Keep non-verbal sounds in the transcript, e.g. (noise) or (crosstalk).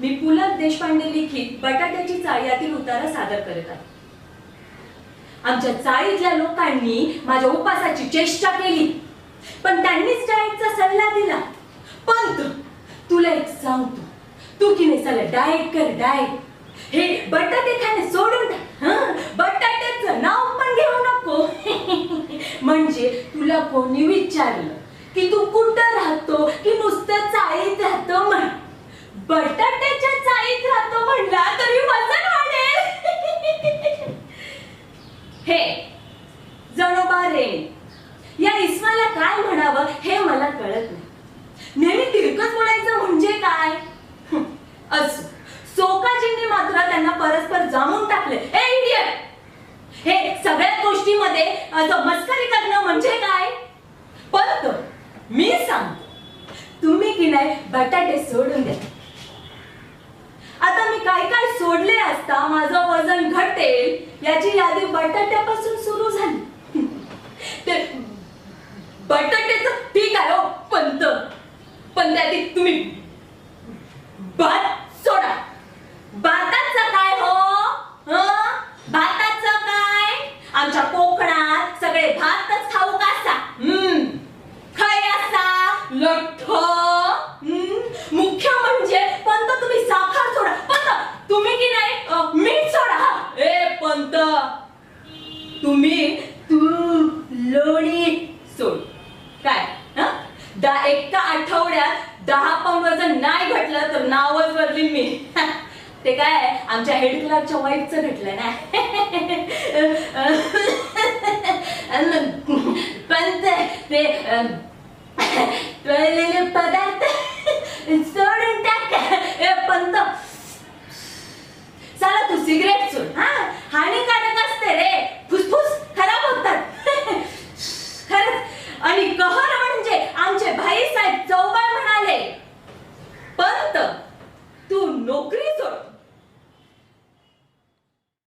मी पु ल देशपांडे लिखित बटाट्याची चाळ यातील उतारा सादर करत आहे. आमच्या चाळीतल्या लोकांनी माझ्या उपासाची चेष्टा केली. पण त्यांनीच डाएटचा सल्ला दिला. पण तुला एक सांगतो. तू की नाही डाएट कर डाएट. हे बटाटे खाणे सोडून टाक बटाट्याचं नाव पण घेऊ नको. (laughs) म्हणजे तुला कोणी विचारलं की तू कुठं राहतो की नुसतं चाळीत राहतो म्हण? बटाट्याच्या चाळीत राहतो म्हणला तरी वजन वाढेल. हे जणोबा रे या इस्माला काय म्हणावं हे मला कळत नाही. नेहमी तिरकत बोलायचं म्हणजे काय? असो असं. सोकाजींनी मात्र त्यांना परस्पर जामून टाकले. ए इडियट हे सगळ्या गोष्टीमध्ये असं मस्करी करणं म्हणजे काय? पण मी सांगतो. तुम्ही की नाही बटाटे सोडून द्या. काय काय सोडले असता माझं वजन घटेल याची यादी बटाट्यापासून सुरू झाली. ते बटाट्याचं ठीक आहे हो पंत. पण त्याआधी तुम्ही भात सोडा. भाताचं काय हो? भाताच भाताचं काय? आमच्या कोकणात सगळे भातच खाऊ का असा? हम्म खाय असा? लठ्ठ हम्म? मुख्य म्हणजे पंत तुम्ही साखर सोडा पंत तुम्ही की नाही अं, मीठ सोडा हा. ए पंत तुम्ही तू लोणी सोड. काय? दहा दा एका आठवड्यात दहा पाऊंड वजन नाही घटलं तर नावच बदली मी. ते काय आमच्या हेड क्लासच्या वाईफचं घटलं ना. पण ते (laughs) no creo